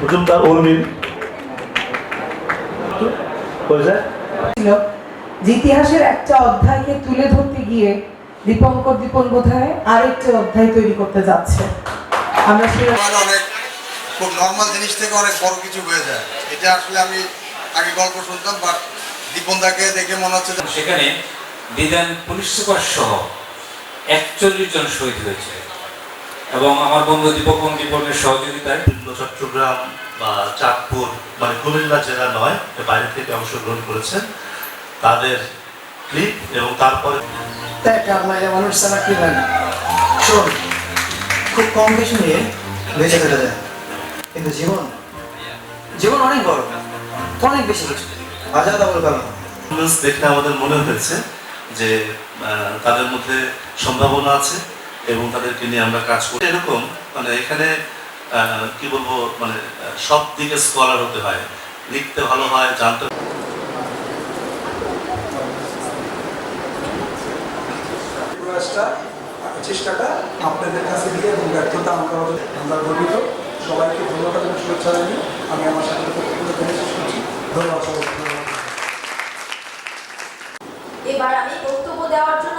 মজুমদার ছিল যে ইতিহাসের একটা অধ্যায়কে তুলে ধরতে গিয়ে দীপঙ্কর দীপন বোধহয় আরেকটা অধ্যায় তৈরি করতে যাচ্ছে। আমরা সেই অনেক খুব নর্মাল জিনিস থেকে অনেক বড় কিছু হয়ে যায়। এটা আসলে আমি আগে গল্প শুনতাম বাট দীপনদাকে দেখে মনে হচ্ছে সেখানে বিধান পুলিশ সুপার সহ একচল্লিশ জন শহীদ হয়েছে। এবং আমার বন্ধু দীপকন দীপকের সহযোগিতায় বিভিন্ন চট্টগ্রাম বা চাঁদপুর মানে কুমিল্লা জেলা নয় এর বাইরে থেকে অংশগ্রহণ করেছেন। তাদের ক্লিপ এবং তারপরে মানুষ ছাড়া কি হয় না। শোন খুব কম কিছু নিয়ে বেঁচে থাকা যায়। কিন্তু জীবন জীবন অনেক বড় অনেক বেশি কিছু। আজাদ আবুল কালাম দেখে আমাদের মনে হয়েছে যে তাদের মধ্যে সম্ভাবনা আছে। এবং তাদেরকে নিয়ে আমরা কাজ করি। এরকম মানে এখানে আহ, কি বলব মানে সব দিকে স্কলার হতে হয়। লিখতে ভালো হয় জানতে চেষ্টাটা আপনাদের কাছে দিয়ে এবং ব্যর্থতা আমরা আমরা গর্বিত। সবাইকে ধন্যবাদ এবং শুভেচ্ছা জানিয়ে আমি আমার সাথে ধন্যবাদ এবার আমি বক্তব্য দেওয়ার জন্য